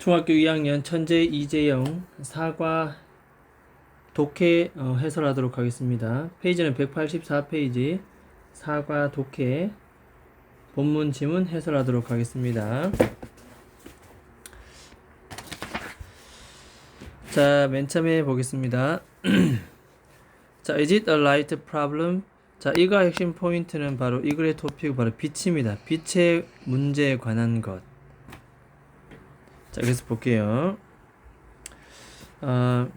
중학교 2학년 천재 이재영 사과 독해 어, 해설하도록 하겠습니다. 페이지는 184페이지 사과 독해 본문 지문 해설하도록 하겠습니다. 자, 맨 처음에 보겠습니다. 자, is it a light problem? 자, 이거 핵심 포인트는 바로 이 글의 토픽 바로 빛입니다. 빛의 문제에 관한 것. 자, 그래서 볼게요. 어,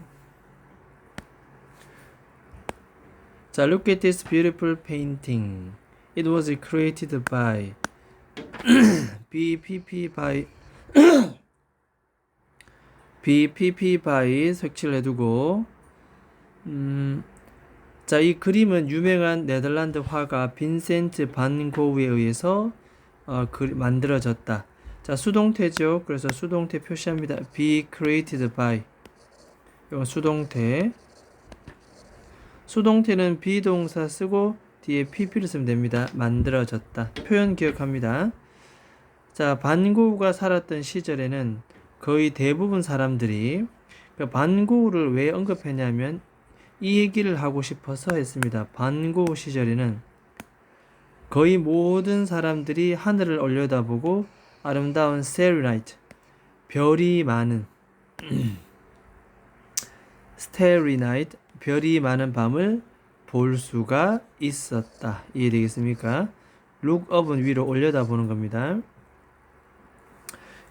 자, look at this beautiful painting. It was created by BPP by BPP by 색칠을 해두고 음, 자, 이 그림은 유명한 네덜란드 화가 빈센트 반 고흐에 의해서 어, 그, 만들어졌다. 자, 수동태죠. 그래서 수동태 표시합니다. be created by. 이건 수동태. 수동태는 비동사 쓰고 뒤에 pp를 쓰면 됩니다. 만들어졌다. 표현 기억합니다. 자, 반고흐가 살았던 시절에는 거의 대부분 사람들이 그 반고흐를 왜 언급했냐면 이 얘기를 하고 싶어서 했습니다. 반고흐 시절에는 거의 모든 사람들이 하늘을 올려다보고 아름다운 스테리나이트 별이 많은 스테리 나이트 별이 많은 밤을 볼 수가 있었다. 이해되겠습니까? 룩업은 위로 올려다보는 겁니다.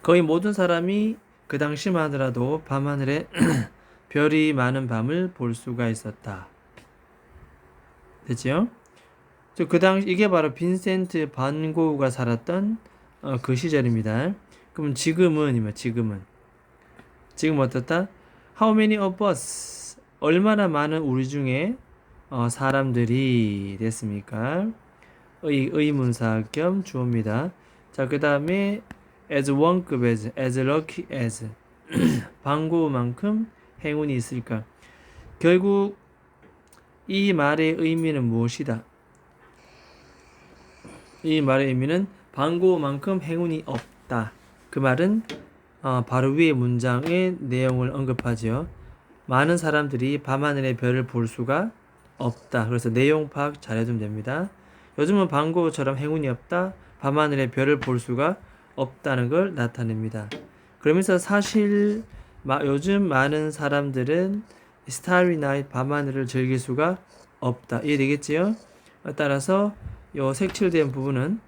거의 모든 사람이 그 당시만 하더라도 밤하늘에 별이 많은 밤을 볼 수가 있었다. 됐지요? 그 당시 이게 바로 빈센트 반 고흐가 살았던 어, 그 시절입니다. 그럼 지금은 지금은 지금 어떻다? How many of us? 얼마나 많은 우리 중에 어, 사람들이 됐습니까? 의, 의문사 겸 주어입니다. 자, 그 다음에 as 원급 as, as lucky as 방고만큼 행운이 있을까? 결국 이 말의 의미는 무엇이다? 이 말의 의미는 방고만큼 행운이 없다. 그 말은 어, 바로 위의 문장의 내용을 언급하지요. 많은 사람들이 밤하늘의 별을 볼 수가 없다. 그래서 내용 파악 잘해두면 됩니다. 요즘은 방고처럼 행운이 없다. 밤하늘의 별을 볼 수가 없다는 걸 나타냅니다. 그러면서 사실 마, 요즘 많은 사람들은 스타리 나잇 밤하늘을 즐길 수가 없다. 이해되겠지요? 따라서 요 색칠된 부분은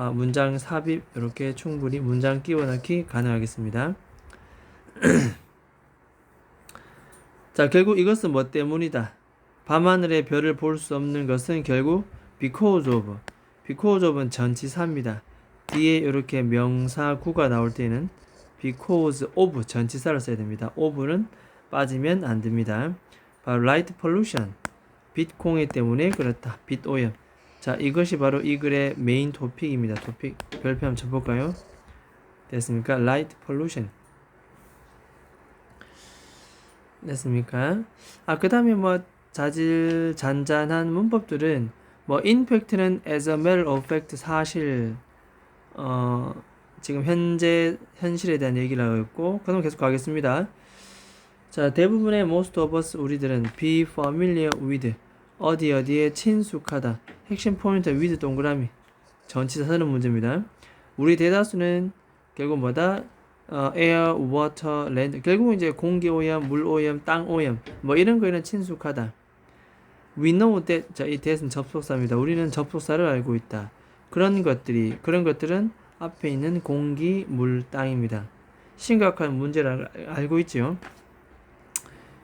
아, 문장 삽입 이렇게 충분히 문장 끼워 넣기 가능하겠습니다. 자, 결국 이것은 뭐 때문이다. 밤하늘의 별을 볼 수 없는 것은 결국 because of. because of은 전치사입니다. 뒤에 이렇게 명사구가 나올 때는 because of 전치사를 써야 됩니다. of는 빠지면 안 됩니다. 바로 light pollution. 빛 공해 때문에 그렇다. 빛 오염. 자, 이것이 바로 이 글의 메인 토픽입니다. 토픽. 별표 한번 쳐볼까요? 됐습니까? light pollution. 됐습니까? 아, 그 다음에 뭐, 자질, 잔잔한 문법들은, 뭐, ineffect는 as a matter of fact 사실, 어, 지금 현재, 현실에 대한 얘기를 하고 있고, 그럼 계속 가겠습니다. 자, 대부분의 most of us, 우리들은 be familiar with, 어디 어디에 친숙하다. 핵심 포인트 with 동그라미. 전치사 쓰는 문제입니다. 우리 대다수는 결국 뭐다? 어, air, water, land. 결국은 이제 공기 오염, 물 오염, 땅 오염. 뭐 이런 거에는 친숙하다. We know that. 자, 이 that은 접속사입니다. 우리는 접속사를 알고 있다. 그런 것들이, 그런 것들은 앞에 있는 공기, 물, 땅입니다. 심각한 문제를 알고 있죠.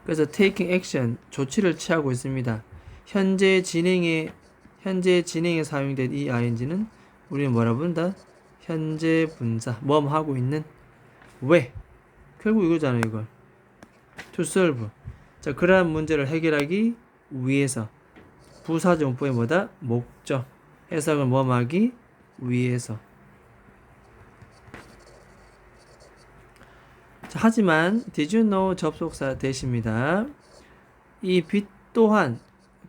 그래서 taking action, 조치를 취하고 있습니다. 현재 진행에 현재 진행에 사용된 이 ing는 우리는 뭐라 부른다? 현재 분사 뭐뭐 하고 있는 왜? 결국 이거잖아요 이걸. To solve. 자 그러한 문제를 해결하기 위해서 부사정법의 뭐다? 목적. 해석을 뭐하기 위해서. 자, 하지만 did you know 접속사 대십니다. 이 빛 또한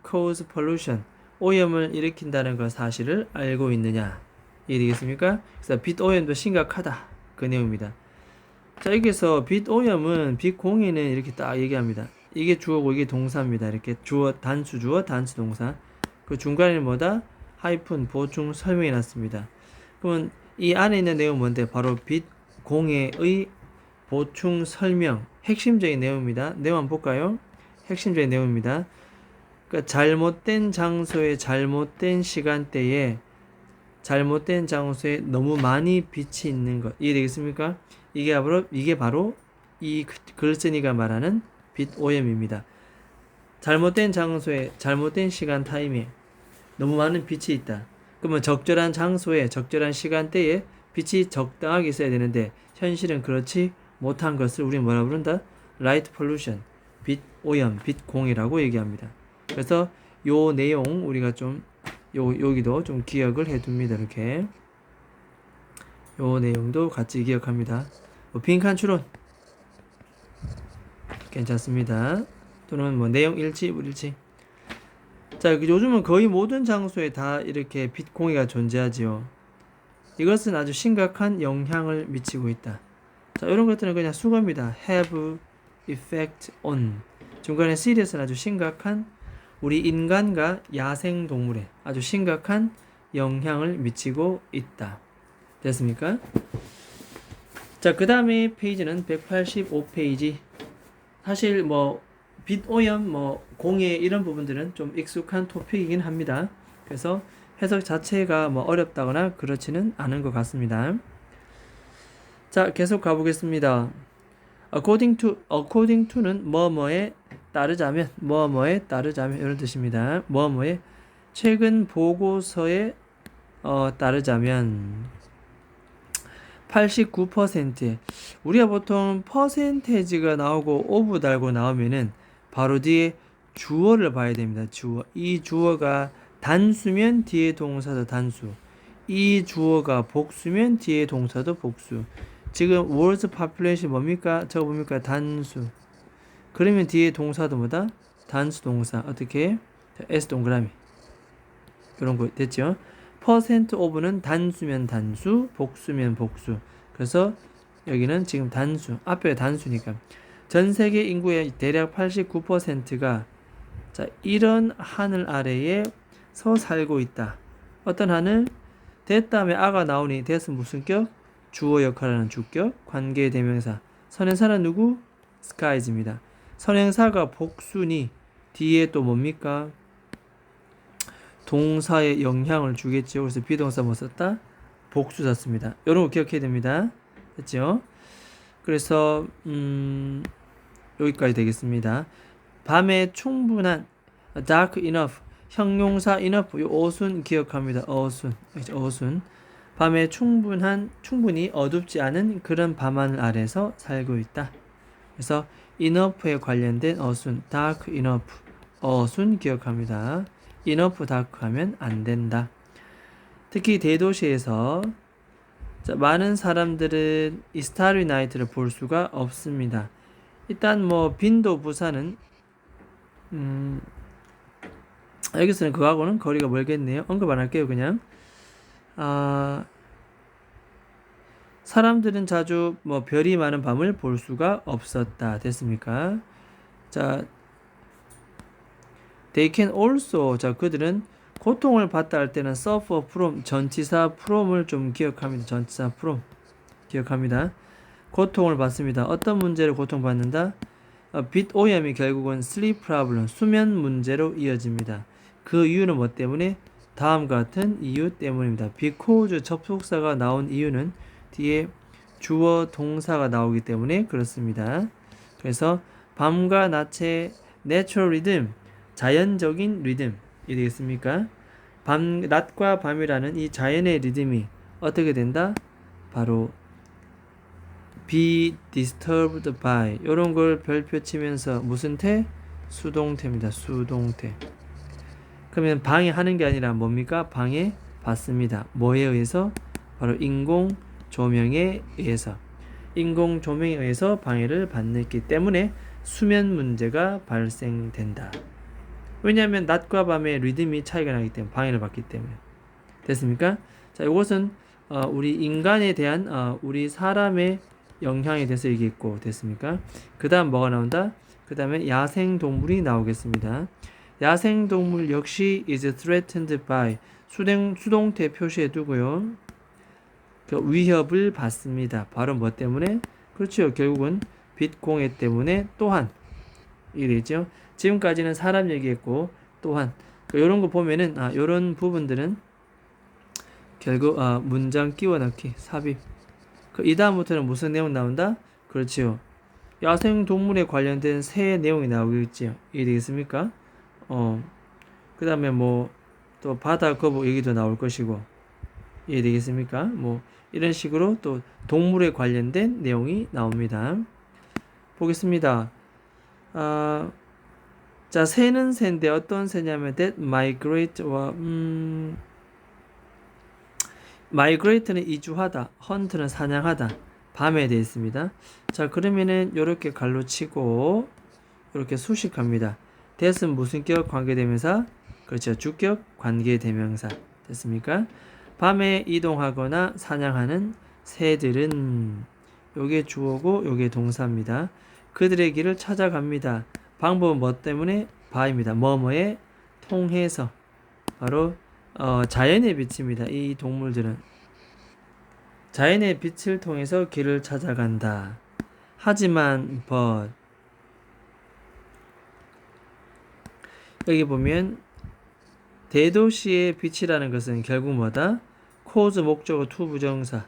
cause pollution 오염을 일으킨다는 걸 사실을 알고 있느냐 이해되겠습니까? 그래서 빛 오염도 심각하다 그 내용입니다. 자, 여기서 빛 오염은 빛 공해는 이렇게 딱 얘기합니다. 이게 주어고 이게 동사입니다. 이렇게 주어 단수 주어 단수 동사. 그 중간에는 뭐다? 하이픈 보충 설명이 났습니다. 그러면 이 안에 있는 내용 뭔데? 바로 빛 공해의 보충 설명 핵심적인 내용입니다. 내용 한번 볼까요? 핵심적인 내용입니다. 그러니까 잘못된 장소에 잘못된 시간대에 잘못된 장소에 너무 많이 빛이 있는 것 이해되겠습니까? 이게 바로 이게 바로 이 글쓴이가 말하는 빛 오염입니다. 잘못된 장소에 잘못된 시간 타임에 너무 많은 빛이 있다. 그러면 적절한 장소에 적절한 시간대에 빛이 적당하게 있어야 되는데 현실은 그렇지 못한 것을 우리는 뭐라 부른다? 라이트 폴루션, 빛 오염, 빛 공이라고 얘기합니다. 그래서 요 내용 우리가 좀 요, 여기도 좀 기억을 해둡니다. 이렇게 요 내용도 같이 기억합니다. 뭐 빈칸 추론 괜찮습니다. 또는 뭐 내용 일치, 불일치. 자, 요즘은 거의 모든 장소에 다 이렇게 빛 공해가 존재하지요. 이것은 아주 심각한 영향을 미치고 있다. 자, 이런 것들은 그냥 수거입니다. have effect on. 중간에 serious는 아주 심각한 우리 인간과 야생 동물에 아주 심각한 영향을 미치고 있다. 됐습니까? 자, 그 다음에 페이지는 185페이지. 사실 뭐, 빛 오염, 뭐, 공해 이런 부분들은 좀 익숙한 토픽이긴 합니다. 그래서 해석 자체가 뭐 어렵다거나 그렇지는 않은 것 같습니다. 자, 계속 가보겠습니다. according to, according to는 뭐뭐에 따르자면, 뭐뭐에 따르자면 이런 뜻입니다. 뭐뭐에 최근 보고서에 어, 따르자면 89% 우리가 보통 퍼센테이지가 나오고 오브 달고 나오면은 바로 뒤에 주어를 봐야 됩니다. 주어. 이 주어가 단수면 뒤에 동사도 단수. 이 주어가 복수면 뒤에 동사도 복수. 지금 words population 뭡니까? 저거 뭡니까? 단수. 그러면 뒤에 동사도 뭐다? 단수 동사. 어떻게? S 동그라미. 이런 거 됐죠? 퍼센트 오브는 단수면 단수, 복수면 복수. 그래서 여기는 지금 단수, 앞에 단수니까 전 세계 인구의 대략 89%가 자, 이런 하늘 아래에 서 살고 있다. 어떤 하늘? 됐다음에 아가 나오니 됐은 무슨 격? 주어 역할하는 주격, 관계 대명사. 선행사는 누구? skies입니다. 선행사가 복수니 뒤에 또 뭡니까? 동사에 영향을 주겠죠. 그래서 비동사 뭐 썼다? 복수 썼습니다. 이런 거 기억해야 됩니다. 됐죠? 그래서 음, 여기까지 되겠습니다. 밤에 충분한 dark enough 형용사 enough 요 어순 기억합니다. 어순 어순 밤에 충분한 충분히 어둡지 않은 그런 밤하늘 아래서 살고 있다. 그래서 enough에 관련된 어순 dark enough 어순 기억합니다. enough dark 하면 안 된다. 특히 대도시에서 자, 많은 사람들은 이 스타리 나이트를 볼 수가 없습니다. 일단 뭐 빈도 부산은 음, 여기서는 그거하고는 거리가 멀겠네요. 언급 안 할게요, 그냥. 아, 사람들은 자주 뭐 별이 많은 밤을 볼 수가 없었다. 됐습니까? 자, they can also 자 그들은 고통을 받다 할 때는 suffer from 전치사 from을 좀 기억합니다. 전치사 from 기억합니다. 고통을 받습니다. 어떤 문제를 고통받는다? 어, 빛 오염이 결국은 sleep problem 수면 문제로 이어집니다. 그 이유는 뭐 때문에? 다음과 같은 이유 때문입니다. because 접속사가 나온 이유는 뒤에 주어 동사가 나오기 때문에 그렇습니다. 그래서 밤과 낮의 natural rhythm 자연적인 리듬 이 되겠습니까? 밤 낮과 밤이라는 이 자연의 리듬이 어떻게 된다? 바로 be disturbed by 이런 걸 별표 치면서 무슨 태? 수동태입니다. 수동태. 그러면 방해하는 게 아니라 뭡니까? 방해 받습니다. 뭐에 의해서? 바로 인공 조명에 의해서. 인공 조명에 의해서 방해를 받기 때문에 수면 문제가 발생된다. 왜냐하면 낮과 밤의 리듬이 차이가 나기 때문에 방해를 받기 때문에 됐습니까? 자, 이것은 어, 우리 인간에 대한 어, 우리 사람의 영향에 대해서 얘기했고 됐습니까? 그 다음 뭐가 나온다? 그 다음에 야생 동물이 나오겠습니다. 야생 동물 역시 is threatened by 수동, 수동태 표시해 두고요. 그 위협을 받습니다. 바로 뭐 때문에? 그렇죠. 결국은 빛 공해 때문에 또한 이랬죠. 지금까지는 사람 얘기했고 또한 이런 거 보면은 아 이런 부분들은 결국 아 문장 끼워 넣기 삽입 그 이 다음부터는 무슨 내용 나온다? 그렇지요. 야생 동물에 관련된 새 내용이 나오겠지요. 이해 되겠습니까? 어. 그다음에 뭐 또 바다 거북 얘기도 나올 것이고 이해되겠습니까? 뭐 이런 식으로 또 동물에 관련된 내용이 나옵니다. 보겠습니다. 아, 자, 새는 새인데 어떤 새냐면 that migrate와 음, migrate는 이주하다, hunt는 사냥하다, 밤에 되어 있습니다. 자, 그러면은 이렇게 갈로 치고 이렇게 수식합니다. that은 무슨 격 관계대명사? 그렇죠. 주격 관계대명사 됐습니까? 밤에 이동하거나 사냥하는 새들은 요게 주어고 요게 동사입니다. 그들의 길을 찾아갑니다. 방법은 뭐 때문에? 바입니다. 뭐뭐에 통해서 바로 어, 자연의 빛입니다. 이 동물들은 자연의 빛을 통해서 길을 찾아간다. 하지만 but 여기 보면 대도시의 빛이라는 것은 결국 뭐다? cause 목적어 to 부정사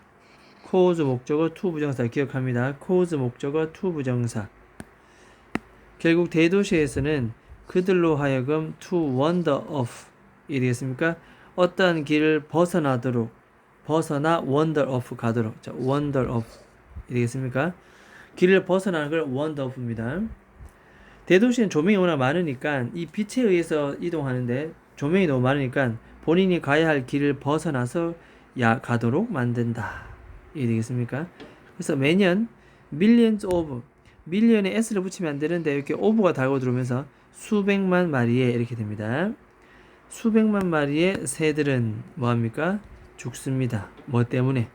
cause 목적어 to 부정사 기억합니다. cause 목적어 to 부정사 결국 대도시에서는 그들로 하여금 to wander off 이 되겠습니까? 어떠한 길을 벗어나도록 벗어나 wander off 가도록 자, wander off 이 되겠습니까? 길을 벗어나는 걸 wander off입니다. 대도시는 조명이 워낙 많으니까 이 빛에 의해서 이동하는데 조명이 너무 많으니까 본인이 가야 할 길을 벗어나서 야 가도록 만든다. 이 되겠습니까? 그래서 매년 millions of 밀리언에 s를 붙이면 안 되는데 이렇게 오브가 달고 들어오면서 수백만 마리에 이렇게 됩니다. 수백만 마리의 새들은 뭐합니까? 죽습니다. 뭐 때문에?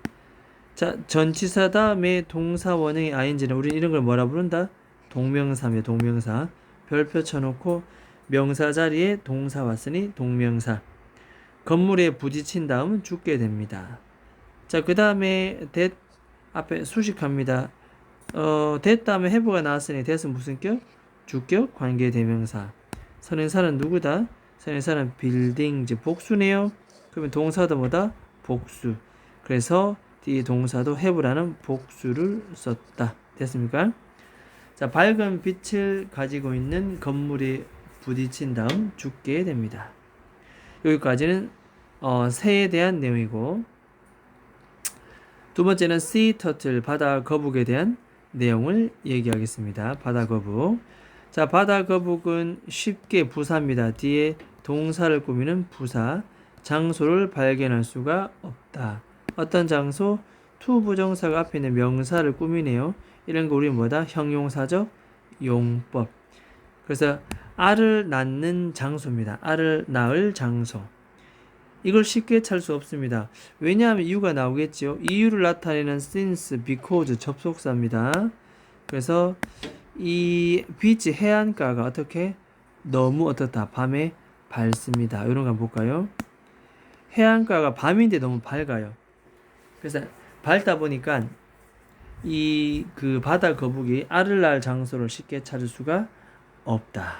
자, 전치사 다음에 동사 원형의 ing는 우리 이런 걸 뭐라 부른다? 동명사입니다. 동명사. 별표 쳐놓고 명사 자리에 동사 왔으니 동명사. 건물에 부딪힌 다음 죽게 됩니다. 자, 그 다음에 that 앞에 수식합니다. 어, 됐다면 해부가 나왔으니 됐은 무슨 격? 주격 관계 대명사. 선행사는 누구다? 선행사는 즉 복수네요. 그러면 동사도 뭐다? 복수. 그래서 이 동사도 해부라는 복수를 썼다. 됐습니까? 자, 밝은 빛을 가지고 있는 건물에 부딪힌 다음 죽게 됩니다. 여기까지는 어, 새에 대한 내용이고 두 번째는 sea turtle 바다 거북에 대한 내용을 얘기하겠습니다. 바다 거북. 자, 바다 거북은 쉽게 부사입니다. 뒤에 동사를 꾸미는 부사. 장소를 발견할 수가 없다. 어떤 장소? 투 부정사가 앞에 있는 명사를 꾸미네요. 이런 거 우리 뭐다? 형용사적 용법. 그래서 알을 낳는 장소입니다. 알을 낳을 장소. 이걸 쉽게 찰수 없습니다. 왜냐하면 이유가 나오겠죠. 이유를 나타내는 since, because 접속사입니다. 그래서 이 빛이 해안가가 어떻게 너무 어떻다 밤에 밝습니다. 이런 거 한번 볼까요? 해안가가 밤인데 너무 밝아요. 그래서 밝다 보니까 이 그 바다 거북이 알을 낳을 장소를 쉽게 찾을 수가 없다.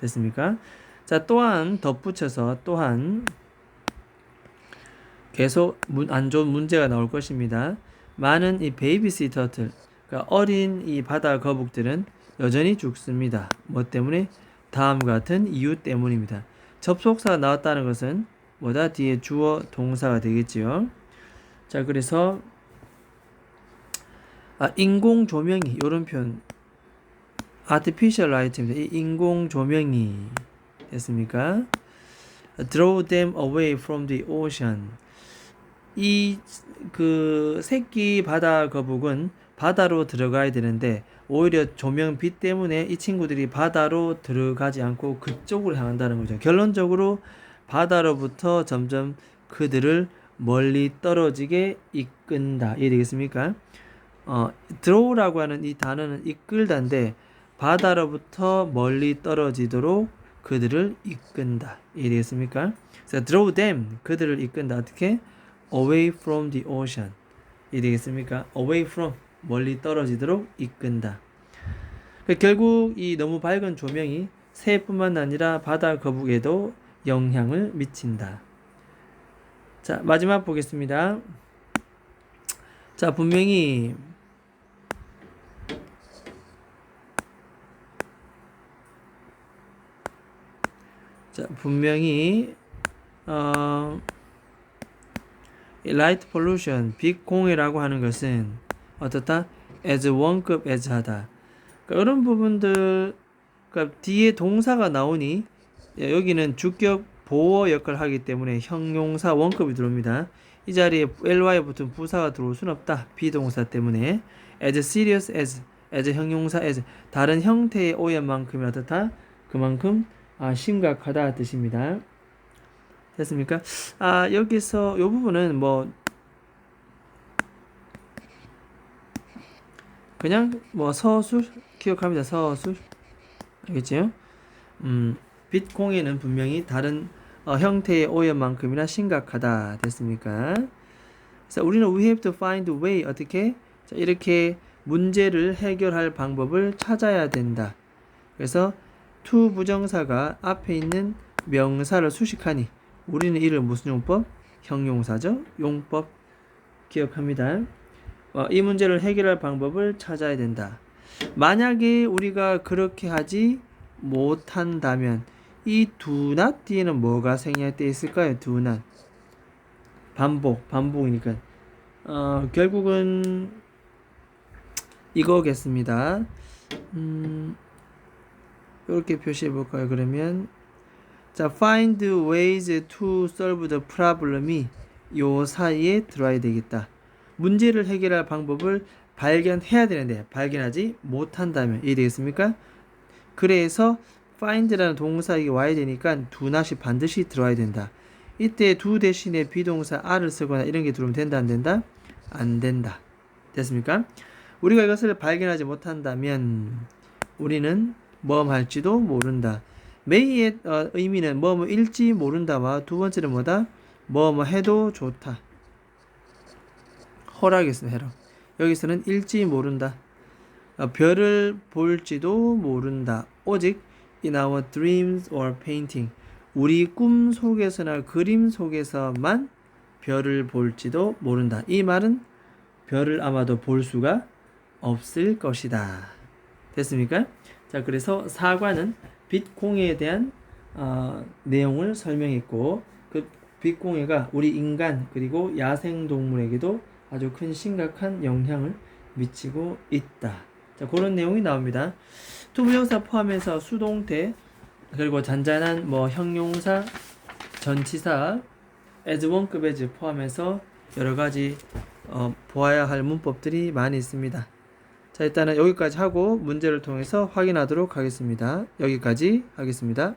됐습니까? 자 또한 덧붙여서 또한 계속 안 좋은 문제가 나올 것입니다. 많은 이 베이비시 터틀, 그러니까 어린 이 바다 거북들은 여전히 죽습니다. 뭐 때문에? 다음과 같은 이유 때문입니다. 접속사가 나왔다는 것은 뭐다 뒤에 주어 동사가 되겠지요. 자, 그래서 아, 인공 조명이 이런 표현 artificial light입니다. 이 인공 조명이 됐습니까? Draw them away from the ocean. 이 그 새끼 바다 거북은 바다로 들어가야 되는데 오히려 조명빛 때문에 이 친구들이 바다로 들어가지 않고 그쪽으로 향한다는 거죠. 결론적으로 바다로부터 점점 그들을 멀리 떨어지게 이끈다. 이해 되겠습니까? 어, draw라고 하는 이 단어는 이끌다인데 바다로부터 멀리 떨어지도록 그들을 이끈다. 이해 되겠습니까? 그래서 draw them 그들을 이끈다. 어떻게? away from the ocean. 이해 되겠습니까? away from 멀리 떨어지도록 이끈다. 그 결국 이 너무 밝은 조명이 새뿐만 아니라 바다 거북에도 영향을 미친다. 자, 마지막 보겠습니다. 자, 분명히 자, 분명히 어 라이트 폴루션, 빛 공해라고 하는 것은 어떻다? as 원급 as 하다. 그러니까 이런 부분들 그러니까 뒤에 동사가 나오니 예, 여기는 주격 보어 역할을 하기 때문에 형용사 원급이 들어옵니다. 이 자리에 ly에 붙은 부사가 들어올 수는 없다. 비동사 때문에 as serious as as 형용사 as 다른 형태의 오염만큼이 어떻다? 그만큼 아, 심각하다 뜻입니다. 됐습니까? 아 여기서 이 부분은 뭐 그냥 뭐 서술 기억합니다. 서술 알겠지요? 음, 빛 공해는 분명히 다른 어, 형태의 오염만큼이나 심각하다 됐습니까? 그래서 우리는 we have to find a way 어떻게 자, 이렇게 문제를 해결할 방법을 찾아야 된다. 그래서 to 부정사가 앞에 있는 명사를 수식하니 우리는 이를 무슨 용법? 형용사죠. 용법 기억합니다. 어, 이 문제를 해결할 방법을 찾아야 된다. 만약에 우리가 그렇게 하지 못한다면 이 do not 뒤에는 뭐가 생략되어 있을까요? do not 반복 반복이니까 어, 결국은 이거겠습니다. 음, 이렇게 표시해 볼까요? 그러면 자 find ways to solve the problem이 요 사이에 들어야 되겠다. 문제를 해결할 방법을 발견해야 되는데 발견하지 못한다면 이해 되겠습니까? 그래서 find라는 동사에게 와야 되니까 do not이 반드시 들어야 된다. 이때 do 대신에 비동사 are를 쓰거나 이런 게 들어오면 된다 안 된다? 안 된다. 됐습니까? 우리가 이것을 발견하지 못한다면 우리는 뭐 할지도 모른다. may의 어, 의미는 뭐뭐 일지 모른다와 두 번째는 뭐다? 뭐뭐 해도 좋다. 허락이었습니다. 허락. 여기서는 일지 모른다. 어, 별을 볼지도 모른다. 오직 in our dreams or painting. 우리 꿈 속에서나 그림 속에서만 별을 볼지도 모른다. 이 말은 별을 아마도 볼 수가 없을 것이다. 됐습니까? 자, 그래서 사과는 빛 공해에 대한 어, 내용을 설명했고 그 빛 공해가 우리 인간 그리고 야생 동물에게도 아주 큰 심각한 영향을 미치고 있다. 자, 그런 내용이 나옵니다. 투부정사 포함해서 수동태 그리고 잔잔한 뭐 형용사, 전치사, as 포함해서 여러 가지 어, 보아야 할 문법들이 많이 있습니다. 자, 일단은 여기까지 하고 문제를 통해서 확인하도록 하겠습니다. 여기까지 하겠습니다.